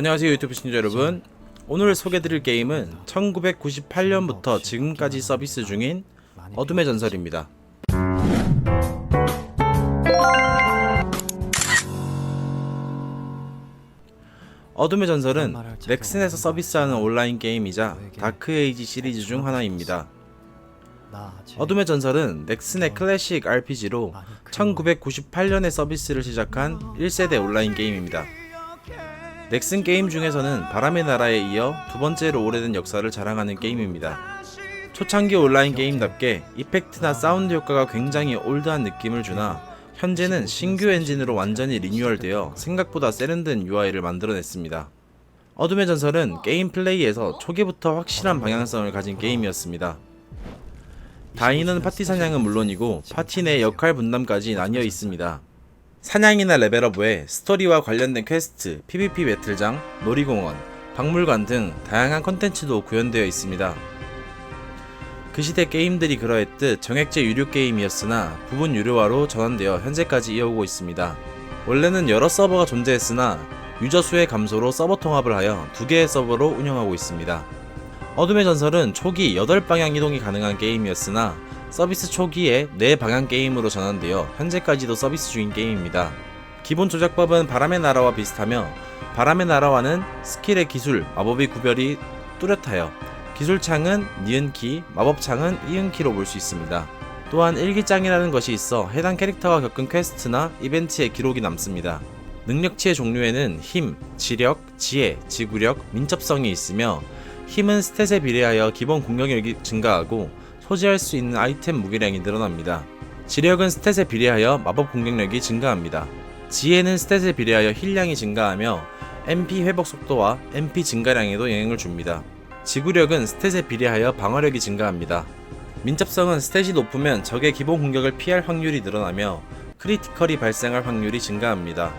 안녕하세요 유튜브 시청자 여러분. 오늘 소개드릴 게임은 1998년부터 지금까지 서비스 중인 어둠의 전설입니다. 어둠의 전설은 넥슨에서 서비스하는 온라인 게임이자 다크에이지 시리즈 중 하나입니다. 어둠의 전설은 넥슨의 클래식 RPG로 1998년에 서비스를 시작한 1세대 온라인 게임입니다. 넥슨 게임 중에서는 바람의 나라에 이어 두 번째로 오래된 역사를 자랑하는 게임입니다. 초창기 온라인 게임답게 이펙트나 사운드 효과가 굉장히 올드한 느낌을 주나 현재는 신규 엔진으로 완전히 리뉴얼되어 생각보다 세련된 UI를 만들어냈습니다. 어둠의 전설은 게임 플레이에서 초기부터 확실한 방향성을 가진 게임이었습니다. 다인은 파티 사냥은 물론이고 파티 내 역할 분담까지 나뉘어 있습니다. 사냥이나 레벨업 외 스토리와 관련된 퀘스트, PVP 배틀장, 놀이공원, 박물관 등 다양한 컨텐츠도 구현되어 있습니다. 그 시대 게임들이 그러했듯 정액제 유료 게임이었으나 부분 유료화로 전환되어 현재까지 이어오고 있습니다. 원래는 여러 서버가 존재했으나 유저 수의 감소로 서버 통합을 하여 두 개의 서버로 운영하고 있습니다. 어둠의 전설은 초기 8방향 이동이 가능한 게임이었으나 서비스 초기에 4방향 게임으로 전환되어 현재까지도 서비스 중인 게임입니다. 기본 조작법은 바람의 나라와 비슷하며 바람의 나라와는 스킬의 기술, 마법의 구별이 뚜렷하여 기술창은 니은키, 마법창은 이은키로 볼 수 있습니다. 또한 일기장이라는 것이 있어 해당 캐릭터가 겪은 퀘스트나 이벤트의 기록이 남습니다. 능력치의 종류에는 힘, 지력, 지혜, 지구력, 민첩성이 있으며 힘은 스탯에 비례하여 기본 공격력이 증가하고 소지할 수 있는 아이템 무게량이 늘어납니다. 지력은 스탯에 비례하여 마법 공격력이 증가합니다. 지혜는 스탯에 비례하여 힐량이 증가하며 MP 회복 속도와 MP 증가량에도 영향을 줍니다. 지구력은 스탯에 비례하여 방어력이 증가합니다. 민첩성은 스탯이 높으면 적의 기본 공격을 피할 확률이 늘어나며 크리티컬이 발생할 확률이 증가합니다.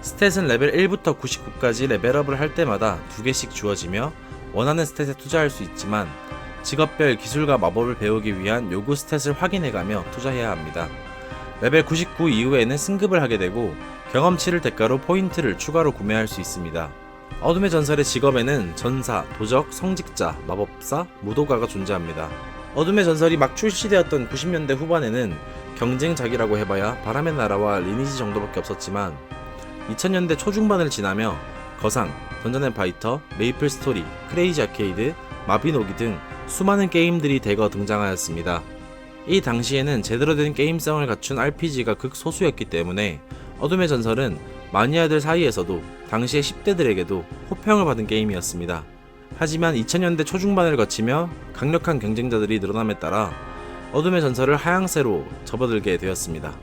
스탯은 레벨 1부터 99까지 레벨업을 할 때마다 두 개씩 주어지며 원하는 스탯에 투자할 수 있지만 직업별 기술과 마법을 배우기 위한 요구 스탯을 확인해가며 투자해야 합니다. 레벨 99 이후에는 승급을 하게 되고 경험치를 대가로 포인트를 추가로 구매할 수 있습니다. 어둠의 전설의 직업에는 전사, 도적, 성직자, 마법사, 무도가가 존재합니다. 어둠의 전설이 막 출시되었던 90년대 후반에는 경쟁작이라고 해봐야 바람의 나라와 리니지 정도밖에 없었지만 2000년대 초중반을 지나며 거상, 던전 앤 파이터, 메이플 스토리, 크레이지 아케이드, 마비노기 등 수많은 게임들이 대거 등장하였습니다. 이 당시에는 제대로 된 게임성을 갖춘 RPG가 극소수였기 때문에 어둠의 전설은 마니아들 사이에서도 당시의 10대들에게도 호평을 받은 게임이었습니다. 하지만 2000년대 초중반을 거치며 강력한 경쟁자들이 늘어남에 따라 어둠의 전설을 하향세로 접어들게 되었습니다.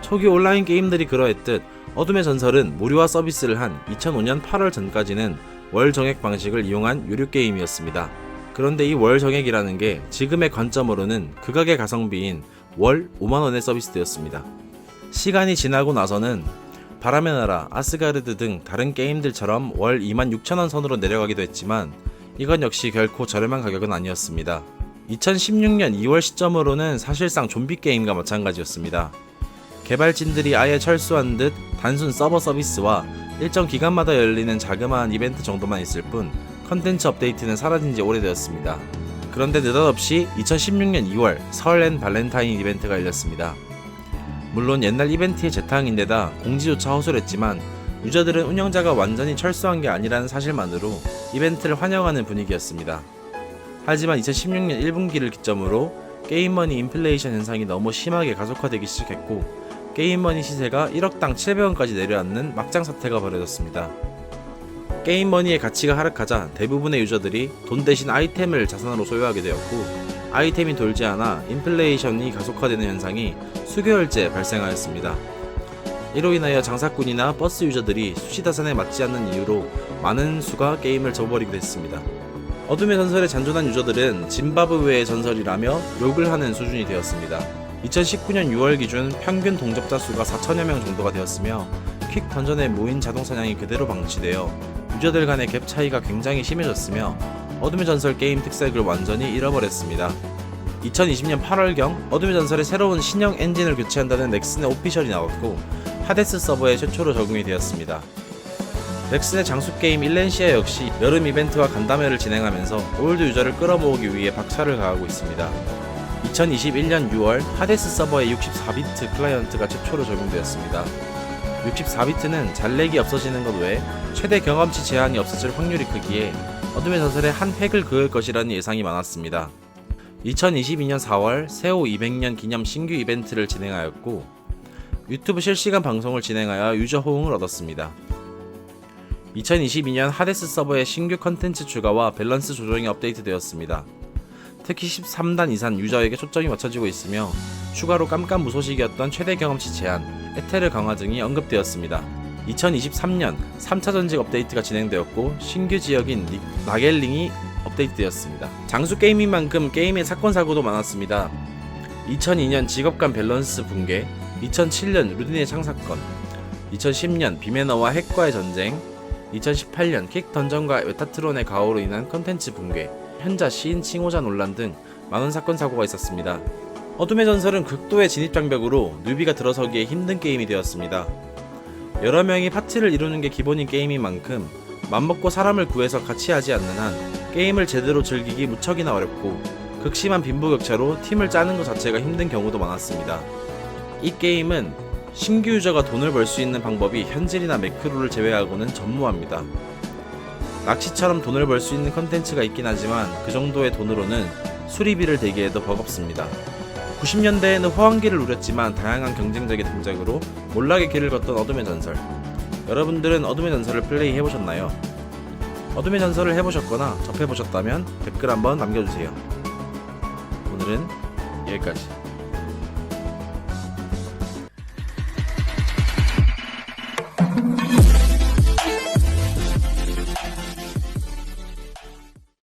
초기 온라인 게임들이 그러했듯 어둠의 전설은 무료화 서비스를 한 2005년 8월 전까지는 월 정액 방식을 이용한 유료 게임이었습니다. 그런데 이 월 정액이라는 게 지금의 관점으로는 극악의 가성비인 월 5만원의 서비스되었습니다. 시간이 지나고 나서는 바람의 나라, 아스가르드 등 다른 게임들처럼 월 26,000원 선으로 내려가기도 했지만 이건 역시 결코 저렴한 가격은 아니었습니다. 2016년 2월 시점으로는 사실상 좀비 게임과 마찬가지였습니다. 개발진들이 아예 철수한 듯 단순 서버 서비스와 일정 기간마다 열리는 자그마한 이벤트 정도만 있을 뿐 컨텐츠 업데이트는 사라진 지 오래되었습니다. 그런데 느닷없이 2016년 2월 설앤 발렌타인 이벤트가 열렸습니다. 물론 옛날 이벤트의 재탕인데다 공지조차 허술했지만 유저들은 운영자가 완전히 철수한 게 아니라는 사실만으로 이벤트를 환영하는 분위기였습니다. 하지만 2016년 1분기를 기점으로 게임머니 인플레이션 현상이 너무 심하게 가속화되기 시작했고 게임머니 시세가 1억당 700원까지 내려앉는 막장 사태가 벌어졌습니다. 게임머니의 가치가 하락하자 대부분의 유저들이 돈 대신 아이템을 자산으로 소유하게 되었고 아이템이 돌지 않아 인플레이션이 가속화되는 현상이 수개월째 발생하였습니다. 이로 인하여 장사꾼이나 버스 유저들이 수시다산에 맞지 않는 이유로 많은 수가 게임을 접어버리게 됐습니다. 어둠의 전설에 잔존한 유저들은 짐바브웨의 전설이라며 욕을 하는 수준이 되었습니다. 2019년 6월 기준 평균 동접자 수가 4천여 명 정도가 되었으며 퀵 던전의 무인 자동 사냥이 그대로 방치되어 유저들 간의 갭 차이가 굉장히 심해졌으며 어둠의 전설 게임 특색을 완전히 잃어버렸습니다. 2020년 8월경 어둠의 전설의 새로운 신형 엔진을 교체한다는 넥슨의 오피셜이 나왔고 하데스 서버에 최초로 적용이 되었습니다. 넥슨의 장수 게임 일렌시아 역시 여름 이벤트와 간담회를 진행하면서 올드 유저를 끌어모으기 위해 박차를 가하고 있습니다. 2021년 6월 하데스 서버에 64비트 클라이언트가 최초로 적용되었습니다. 64비트는 잘렉이 없어지는 것 외에 최대 경험치 제한이 없어질 확률이 크기에 어둠의 전설에 한 획을 그을 것이라는 예상이 많았습니다. 2022년 4월 세오 200년 기념 신규 이벤트를 진행하였고 유튜브 실시간 방송을 진행하여 유저 호응을 얻었습니다. 2022년 하데스 서버의 신규 컨텐츠 추가와 밸런스 조정이 업데이트되었습니다. 특히 13단 이상 유저에게 초점이 맞춰지고 있으며 추가로 깜깜 무소식이었던 최대 경험치 제한, 에테르 강화 등이 언급되었습니다. 2023년 3차 전직 업데이트가 진행되었고 신규 지역인 니- 나겔링이 업데이트되었습니다. 장수 게임인 만큼 게임의 사건 사고도 많았습니다. 2002년 직업 간 밸런스 붕괴, 2007년 루딘의 창사건, 2010년 비매너와 핵과의 전쟁, 2018년 킥 던전과 메타트론의 가오로 인한 컨텐츠 붕괴, 현자 시인 칭호자 논란 등 많은 사건 사고가 있었습니다. 어둠의 전설은 극도의 진입 장벽으로 뉴비가 들어서기에 힘든 게임이 되었습니다. 여러 명이 파티를 이루는 게 기본인 게임인 만큼 맘먹고 사람을 구해서 같이 하지 않는 한 게임을 제대로 즐기기 무척이나 어렵고 극심한 빈부격차로 팀을 짜는 것 자체가 힘든 경우도 많았습니다. 이 게임은 신규 유저가 돈을 벌 수 있는 방법이 현질이나 매크로를 제외하고는 전무합니다. 낚시처럼 돈을 벌 수 있는 컨텐츠가 있긴 하지만 그 정도의 돈으로는 수리비를 대기해도 버겁습니다. 90년대에는 호황기를 누렸지만 다양한 경쟁적인 동작으로 몰락의 길을 걷던 어둠의 전설. 여러분들은 어둠의 전설을 플레이 해보셨나요? 어둠의 전설을 해보셨거나 접해보셨다면 댓글 한번 남겨주세요. 오늘은 여기까지.